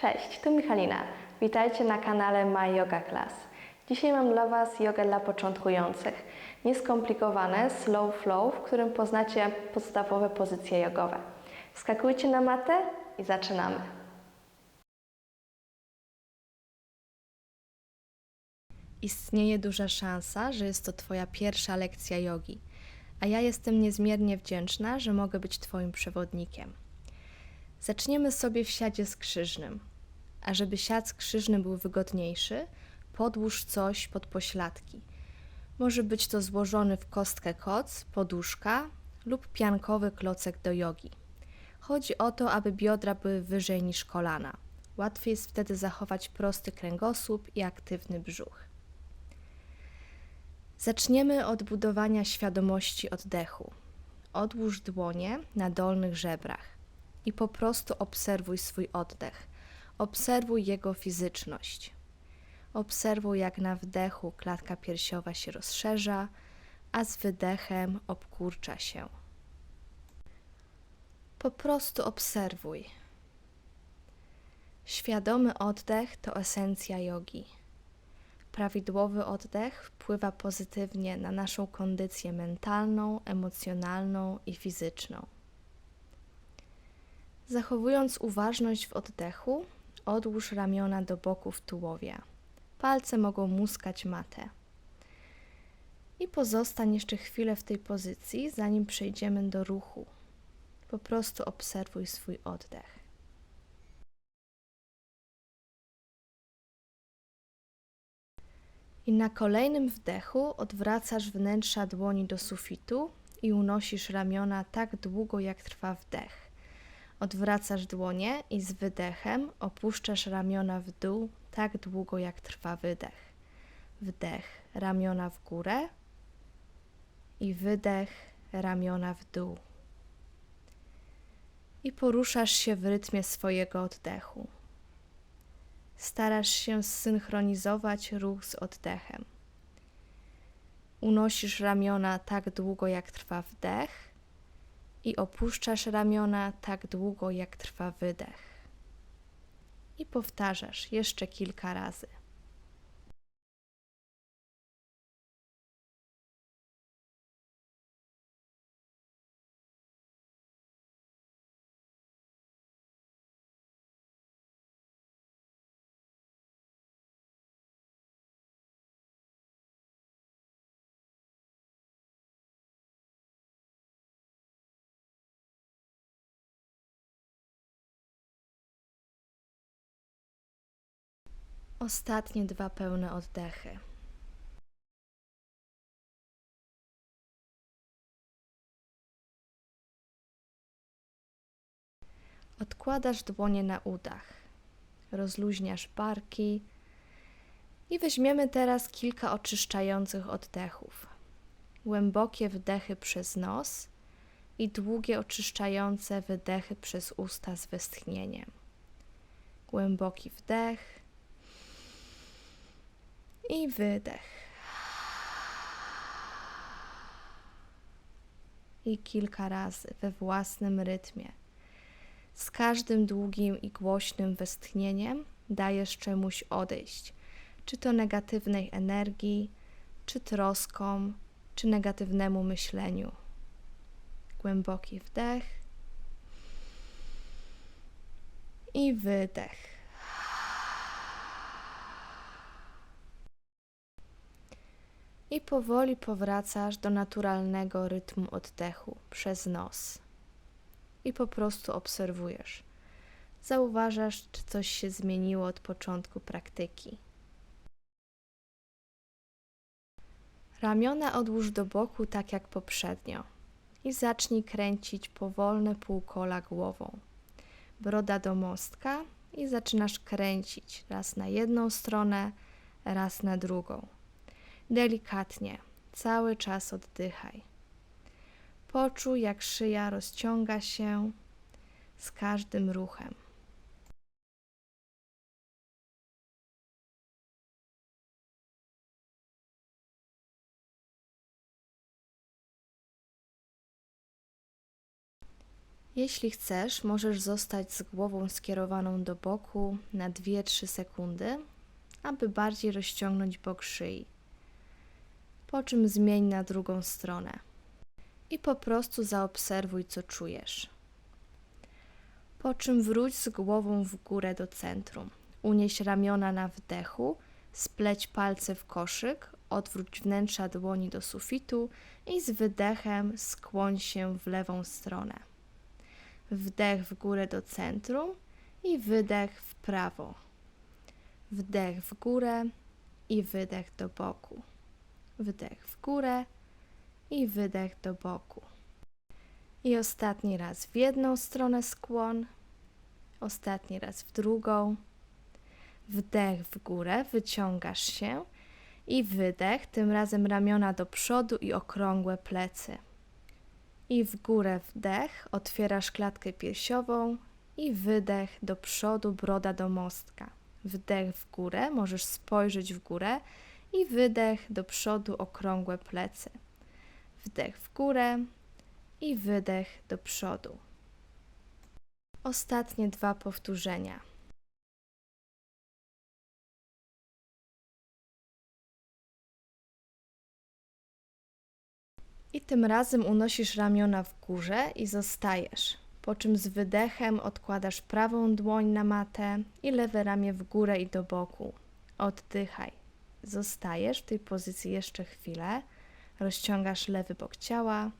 Cześć, tu Michalina. Witajcie na kanale My Yoga Class. Dzisiaj mam dla Was jogę dla początkujących. Nieskomplikowane, slow flow, w którym poznacie podstawowe pozycje jogowe. Skakujcie na matę i zaczynamy. Istnieje duża szansa, że jest to Twoja pierwsza lekcja jogi, a ja jestem niezmiernie wdzięczna, że mogę być Twoim przewodnikiem. Zaczniemy sobie w siadzie skrzyżnym. A żeby siad skrzyżny był wygodniejszy, podłóż coś pod pośladki. Może być to złożony w kostkę koc, poduszka lub piankowy klocek do jogi. Chodzi o to, aby biodra były wyżej niż kolana. Łatwiej jest wtedy zachować prosty kręgosłup i aktywny brzuch. Zaczniemy od budowania świadomości oddechu. Odłóż dłonie na dolnych żebrach i po prostu obserwuj swój oddech. Obserwuj jego fizyczność. Obserwuj, jak na wdechu klatka piersiowa się rozszerza, a z wydechem obkurcza się. Po prostu obserwuj. Świadomy oddech to esencja jogi. Prawidłowy oddech wpływa pozytywnie na naszą kondycję mentalną, emocjonalną i fizyczną. Zachowując uważność w oddechu, odłóż ramiona do boków tułowia. Palce mogą muskać matę. I pozostań jeszcze chwilę w tej pozycji, zanim przejdziemy do ruchu. Po prostu obserwuj swój oddech. I na kolejnym wdechu odwracasz wnętrza dłoni do sufitu i unosisz ramiona tak długo, jak trwa wdech. Odwracasz dłonie i z wydechem opuszczasz ramiona w dół tak długo, jak trwa wydech. Wdech, ramiona w górę i wydech, ramiona w dół. I poruszasz się w rytmie swojego oddechu. Starasz się zsynchronizować ruch z oddechem. Unosisz ramiona tak długo, jak trwa wdech i opuszczasz ramiona tak długo, jak trwa wydech. I powtarzasz jeszcze kilka razy. Ostatnie dwa pełne oddechy. Odkładasz dłonie na udach, rozluźniasz barki i weźmiemy teraz kilka oczyszczających oddechów. Głębokie wdechy przez nos i długie oczyszczające wydechy przez usta z westchnieniem. Głęboki wdech i wydech. I kilka razy we własnym rytmie. Z każdym długim i głośnym westchnieniem dajesz czemuś odejść, czy to negatywnej energii, czy troskom, czy negatywnemu myśleniu. Głęboki wdech i wydech. I powoli powracasz do naturalnego rytmu oddechu przez nos. I po prostu obserwujesz. Zauważasz, czy coś się zmieniło od początku praktyki. Ramiona odłóż do boku tak jak poprzednio i zacznij kręcić powolne półkola głową. Broda do mostka i zaczynasz kręcić raz na jedną stronę, raz na drugą. Delikatnie, cały czas oddychaj. Poczuj, jak szyja rozciąga się z każdym ruchem. Jeśli chcesz, możesz zostać z głową skierowaną do boku na 2-3 sekundy, aby bardziej rozciągnąć bok szyi. Po czym zmień na drugą stronę i po prostu zaobserwuj, co czujesz. Po czym wróć z głową w górę do centrum. Unieś ramiona na wdechu, spleć palce w koszyk, odwróć wnętrza dłoni do sufitu i z wydechem skłoń się w lewą stronę. Wdech w górę do centrum i wydech w prawo. Wdech w górę i wydech do boku. Wdech w górę i wydech do boku. I ostatni raz w jedną stronę skłon, ostatni raz w drugą. Wdech w górę, wyciągasz się i wydech, tym razem ramiona do przodu i okrągłe plecy. I w górę wdech, otwierasz klatkę piersiową i wydech do przodu, broda do mostka. Wdech w górę, możesz spojrzeć w górę i wydech do przodu, okrągłe plecy. Wdech w górę i wydech do przodu. Ostatnie dwa powtórzenia. I tym razem unosisz ramiona w górze i zostajesz. Po czym z wydechem odkładasz prawą dłoń na matę i lewe ramię w górę i do boku. Oddychaj. Zostajesz w tej pozycji jeszcze chwilę. Rozciągasz lewy bok ciała.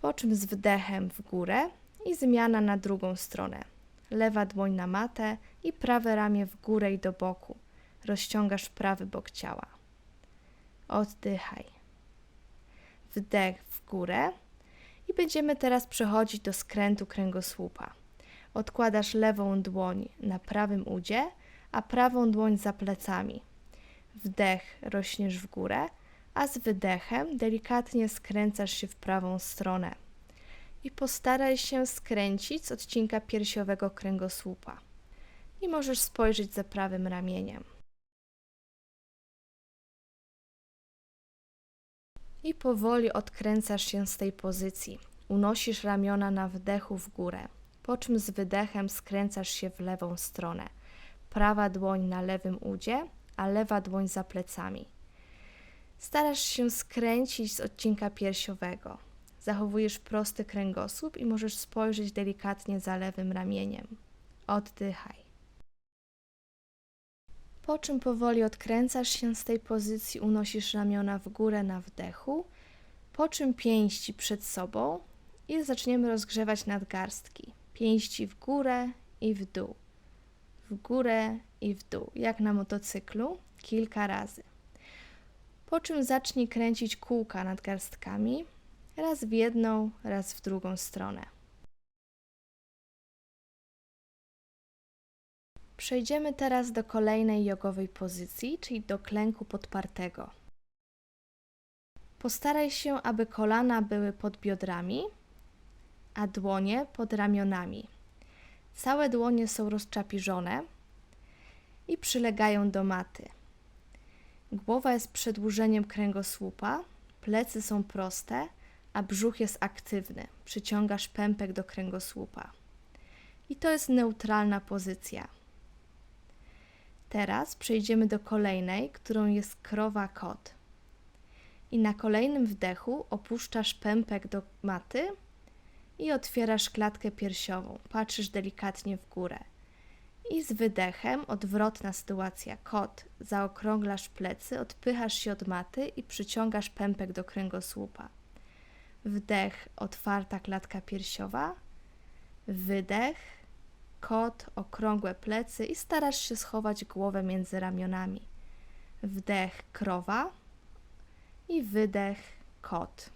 Po czym z wdechem w górę i zmiana na drugą stronę. Lewa dłoń na matę i prawe ramię w górę i do boku. Rozciągasz prawy bok ciała. Oddychaj. Wdech w górę i będziemy teraz przechodzić do skrętu kręgosłupa. Odkładasz lewą dłoń na prawym udzie, a prawą dłoń za plecami. Wdech rośniesz w górę, a z wydechem delikatnie skręcasz się w prawą stronę. I postaraj się skręcić z odcinka piersiowego kręgosłupa. I możesz spojrzeć za prawym ramieniem. I powoli odkręcasz się z tej pozycji. Unosisz ramiona na wdechu w górę, po czym z wydechem skręcasz się w lewą stronę. Prawa dłoń na lewym udzie, a lewa dłoń za plecami. Starasz się skręcić z odcinka piersiowego. Zachowujesz prosty kręgosłup i możesz spojrzeć delikatnie za lewym ramieniem. Oddychaj. Po czym powoli odkręcasz się z tej pozycji, unosisz ramiona w górę na wdechu, po czym pięści przed sobą i zaczniemy rozgrzewać nadgarstki. Pięści w górę i w dół. W górę i w dół, jak na motocyklu, kilka razy. Po czym zacznij kręcić kółka nadgarstkami, raz w jedną, raz w drugą stronę. Przejdziemy teraz do kolejnej jogowej pozycji, czyli do klęku podpartego. Postaraj się, aby kolana były pod biodrami, a dłonie pod ramionami. Całe dłonie są rozczapiżone i przylegają do maty. Głowa jest przedłużeniem kręgosłupa, plecy są proste, a brzuch jest aktywny. Przyciągasz pępek do kręgosłupa. I to jest neutralna pozycja. Teraz przejdziemy do kolejnej, którą jest krowa kot. I na kolejnym wdechu opuszczasz pępek do maty i otwierasz klatkę piersiową. Patrzysz delikatnie w górę. I z wydechem odwrotna sytuacja. Kot, zaokrąglasz plecy, odpychasz się od maty i przyciągasz pępek do kręgosłupa. Wdech, otwarta klatka piersiowa. Wydech, kot, okrągłe plecy i starasz się schować głowę między ramionami. Wdech krowa i wydech kot.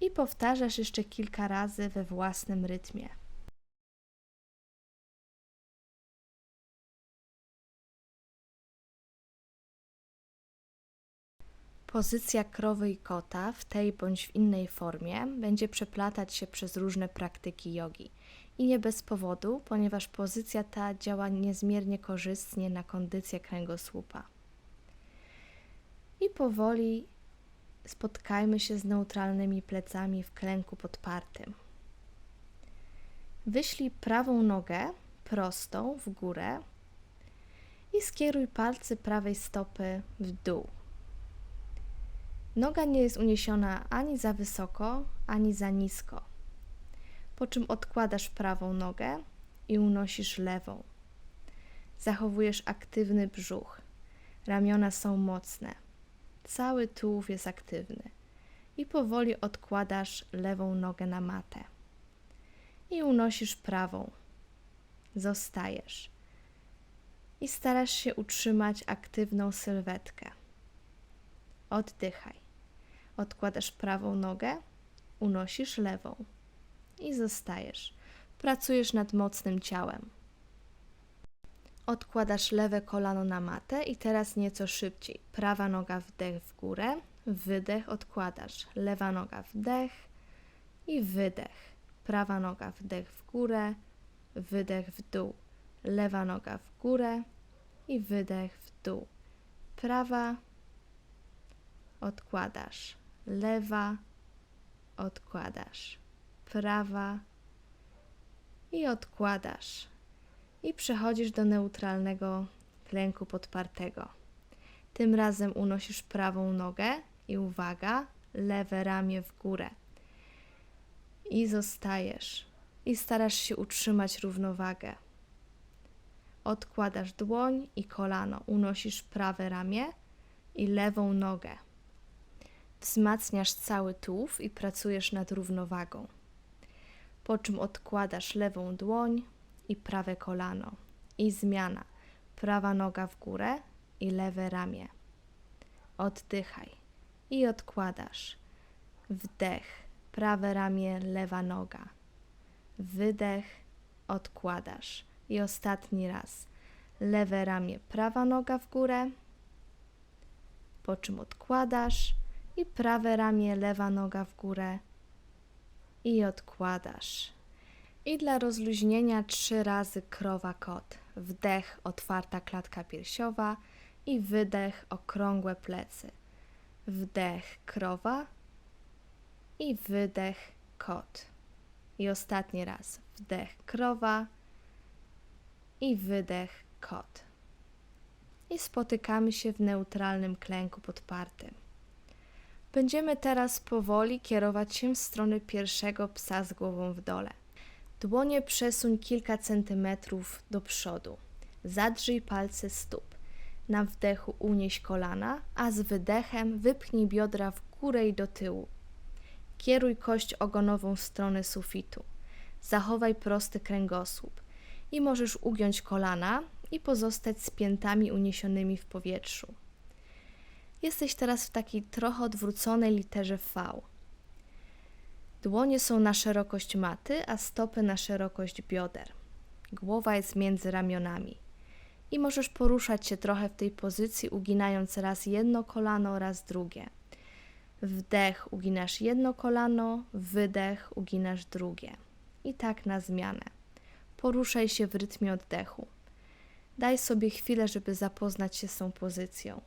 I powtarzasz jeszcze kilka razy we własnym rytmie. Pozycja krowy i kota w tej bądź w innej formie będzie przeplatać się przez różne praktyki jogi. I nie bez powodu, ponieważ pozycja ta działa niezmiernie korzystnie na kondycję kręgosłupa. I powoli spotkajmy się z neutralnymi plecami w klęku podpartym. Wyślij prawą nogę prostą w górę i skieruj palce prawej stopy w dół. Noga nie jest uniesiona ani za wysoko, ani za nisko. Po czym odkładasz prawą nogę i unosisz lewą. Zachowujesz aktywny brzuch. Ramiona są mocne. Cały tułów jest aktywny. I powoli odkładasz lewą nogę na matę. I unosisz prawą. Zostajesz. I starasz się utrzymać aktywną sylwetkę. Oddychaj. Odkładasz prawą nogę, unosisz lewą i zostajesz. Pracujesz nad mocnym ciałem. Odkładasz lewe kolano na matę i teraz nieco szybciej. Prawa noga wdech w górę, wydech odkładasz. Lewa noga wdech i wydech. Prawa noga wdech w górę, wydech w dół. Lewa noga w górę i wydech w dół. Prawa odkładasz. Lewa odkładasz. Prawa i odkładasz. I przechodzisz do neutralnego klęku podpartego. Tym razem unosisz prawą nogę i uwaga, lewe ramię w górę. I zostajesz. I starasz się utrzymać równowagę. Odkładasz dłoń i kolano, unosisz prawe ramię i lewą nogę. Wzmacniasz cały tułów i pracujesz nad równowagą. Po czym odkładasz lewą dłoń i prawe kolano. I zmiana. Prawa noga w górę i lewe ramię. Oddychaj i odkładasz. Wdech, prawe ramię, lewa noga. Wydech, odkładasz. I ostatni raz. Lewe ramię, prawa noga w górę. Po czym odkładasz i prawe ramię, lewa noga w górę i odkładasz. I dla rozluźnienia trzy razy krowa kot. Wdech, otwarta klatka piersiowa i wydech, okrągłe plecy. Wdech, krowa i wydech, kot. I ostatni raz. Wdech, krowa i wydech, kot. I spotykamy się w neutralnym klęku podpartym. Będziemy teraz powoli kierować się w stronę pierwszego psa z głową w dole. Dłonie przesuń kilka centymetrów do przodu. Zadrzyj palce stóp. Na wdechu unieś kolana, a z wydechem wypchnij biodra w górę i do tyłu. Kieruj kość ogonową w stronę sufitu. Zachowaj prosty kręgosłup i możesz ugiąć kolana i pozostać z piętami uniesionymi w powietrzu. Jesteś teraz w takiej trochę odwróconej literze V. Dłonie są na szerokość maty, a stopy na szerokość bioder. Głowa jest między ramionami. I możesz poruszać się trochę w tej pozycji, uginając raz jedno kolano, raz drugie. Wdech uginasz jedno kolano, wydech uginasz drugie. I tak na zmianę. Poruszaj się w rytmie oddechu. Daj sobie chwilę, żeby zapoznać się z tą pozycją.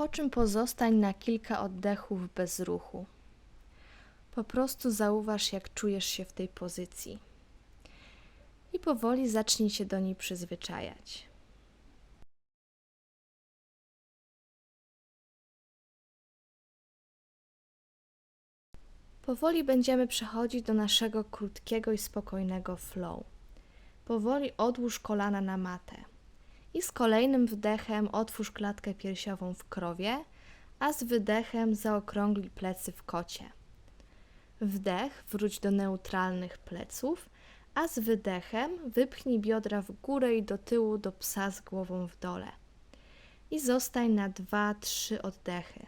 Po czym pozostań na kilka oddechów bez ruchu. Po prostu zauważ, jak czujesz się w tej pozycji. I powoli zacznij się do niej przyzwyczajać. Powoli będziemy przechodzić do naszego krótkiego i spokojnego flow. Powoli odłóż kolana na matę. I z kolejnym wdechem otwórz klatkę piersiową w krowie, a z wydechem zaokrągli plecy w kocie. Wdech wróć do neutralnych pleców, a z wydechem wypchnij biodra w górę i do tyłu do psa z głową w dole. I zostań na 2-3 oddechy.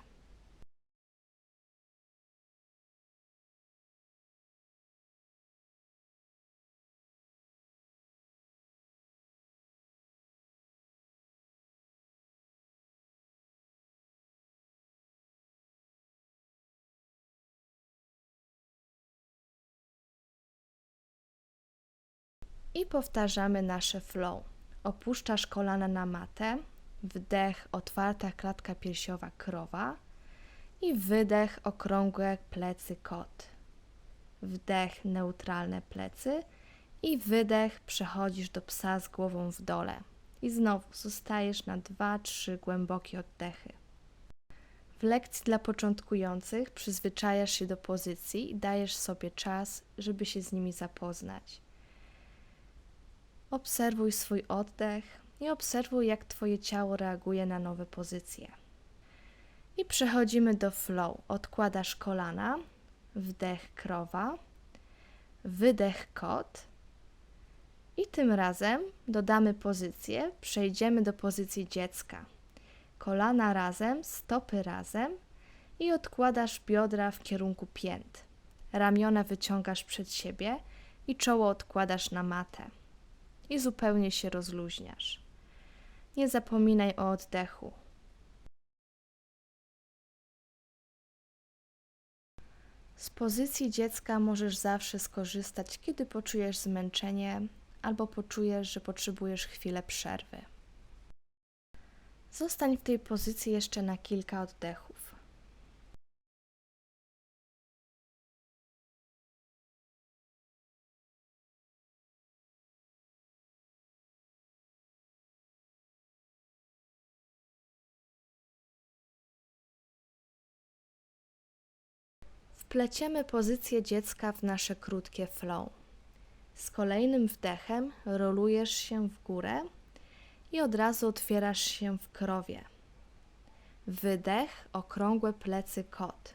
I powtarzamy nasze flow. Opuszczasz kolana na matę, Wdech, otwarta klatka piersiowa, krowa. I wydech, okrągłe plecy, kot. Wdech, neutralne plecy. I wydech, przechodzisz do psa z głową w dole. I znowu zostajesz na 2-3 głębokie oddechy. W lekcji dla początkujących przyzwyczajasz się do pozycji i dajesz sobie czas, żeby się z nimi zapoznać. Obserwuj swój oddech i obserwuj, jak Twoje ciało reaguje na nowe pozycje. I przechodzimy do flow. Odkładasz kolana, wdech krowa, wydech kot. I tym razem dodamy pozycję, przejdziemy do pozycji dziecka kolana razem, stopy razem i odkładasz biodra w kierunku pięt. Ramiona wyciągasz przed siebie i czoło odkładasz na matę. I zupełnie się rozluźniasz. Nie zapominaj o oddechu. Z pozycji dziecka możesz zawsze skorzystać, kiedy poczujesz zmęczenie albo poczujesz, że potrzebujesz chwilę przerwy. Zostań w tej pozycji jeszcze na kilka oddechów. Wpleciemy pozycję dziecka w nasze krótkie flow. Z kolejnym wdechem rolujesz się w górę i od razu otwierasz się w krowie. Wydech, okrągłe plecy kot.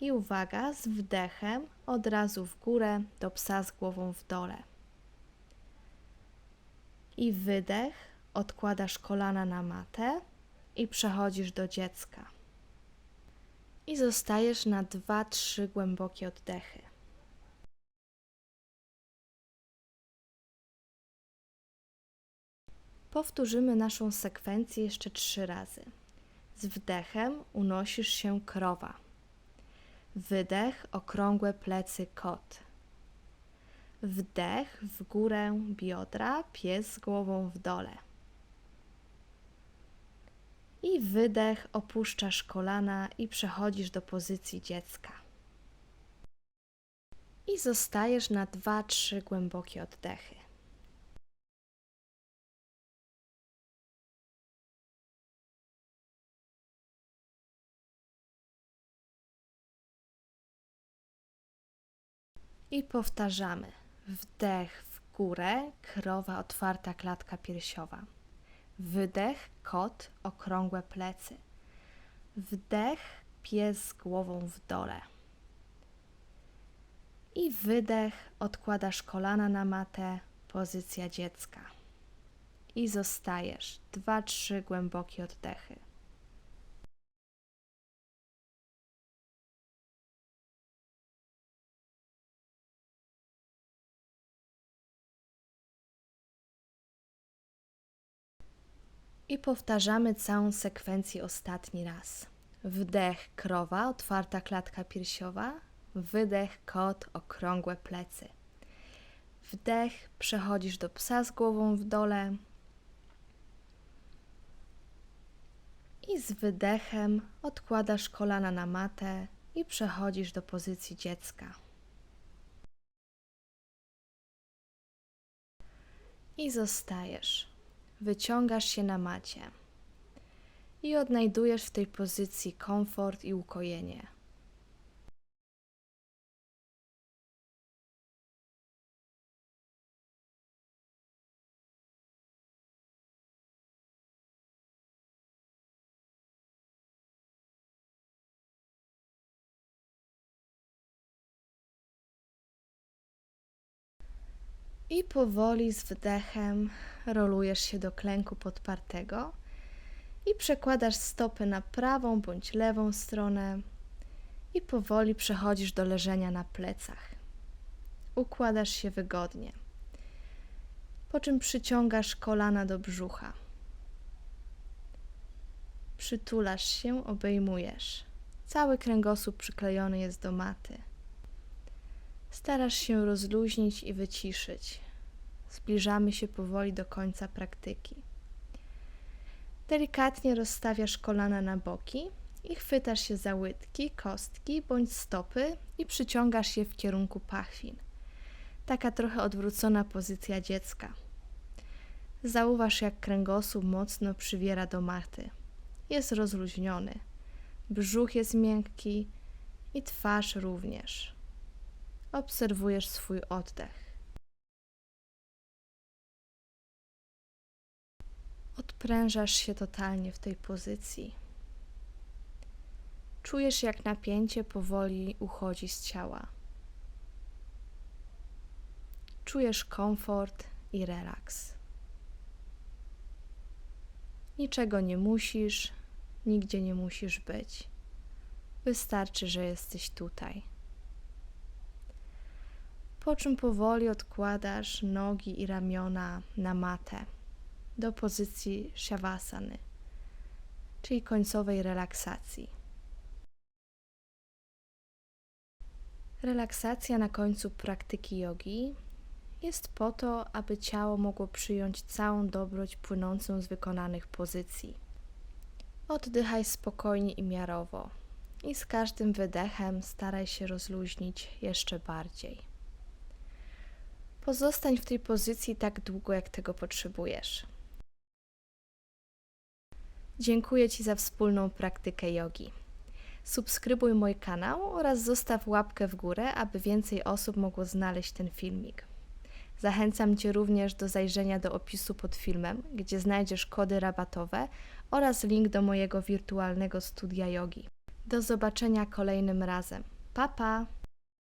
I uwaga, z wdechem od razu w górę do psa z głową w dole. I wydech, odkładasz kolana na matę i przechodzisz do dziecka. I zostajesz na dwa, trzy głębokie oddechy. Powtórzymy naszą sekwencję jeszcze trzy razy. Z wdechem unosisz się krowa. Wydech, okrągłe plecy kot. Wdech w górę biodra, pies z głową w dole. I wydech, opuszczasz kolana i przechodzisz do pozycji dziecka. I zostajesz na 2-3 głębokie oddechy. I powtarzamy. Wdech w górę, krowa, otwarta klatka piersiowa. Wydech, kot, okrągłe plecy. Wdech, pies z głową w dole. I wydech, odkładasz kolana na matę, pozycja dziecka. I zostajesz. Dwa, trzy głębokie oddechy. I powtarzamy całą sekwencję ostatni raz. Wdech krowa, otwarta klatka piersiowa. Wydech kot, okrągłe plecy. Wdech przechodzisz do psa z głową w dole. I z wydechem odkładasz kolana na matę i przechodzisz do pozycji dziecka. I zostajesz wyciągasz się na macie i odnajdujesz w tej pozycji komfort i ukojenie. I powoli z wdechem rolujesz się do klęku podpartego i przekładasz stopy na prawą bądź lewą stronę i powoli przechodzisz do leżenia na plecach. Układasz się wygodnie, po czym przyciągasz kolana do brzucha. Przytulasz się, obejmujesz. Cały kręgosłup przyklejony jest do maty. Starasz się rozluźnić i wyciszyć. Zbliżamy się powoli do końca praktyki. Delikatnie rozstawiasz kolana na boki i chwytasz się za łydki, kostki bądź stopy i przyciągasz je w kierunku pachwin. Taka trochę odwrócona pozycja dziecka. Zauważ, jak kręgosłup mocno przywiera do maty. Jest rozluźniony. Brzuch jest miękki i twarz również. Obserwujesz swój oddech. Odprężasz się totalnie w tej pozycji. Czujesz, jak napięcie powoli uchodzi z ciała. Czujesz komfort i relaks. Niczego nie musisz, nigdzie nie musisz być. Wystarczy, że jesteś tutaj. Po czym powoli odkładasz nogi i ramiona na matę do pozycji shavasany, czyli końcowej relaksacji. Relaksacja na końcu praktyki jogi jest po to, aby ciało mogło przyjąć całą dobroć płynącą z wykonanych pozycji. Oddychaj spokojnie i miarowo, i z każdym wydechem staraj się rozluźnić jeszcze bardziej. Pozostań w tej pozycji tak długo, jak tego potrzebujesz. Dziękuję Ci za wspólną praktykę jogi. Subskrybuj mój kanał oraz zostaw łapkę w górę, aby więcej osób mogło znaleźć ten filmik. Zachęcam Cię również do zajrzenia do opisu pod filmem, gdzie znajdziesz kody rabatowe oraz link do mojego wirtualnego studia jogi. Do zobaczenia kolejnym razem. Pa pa!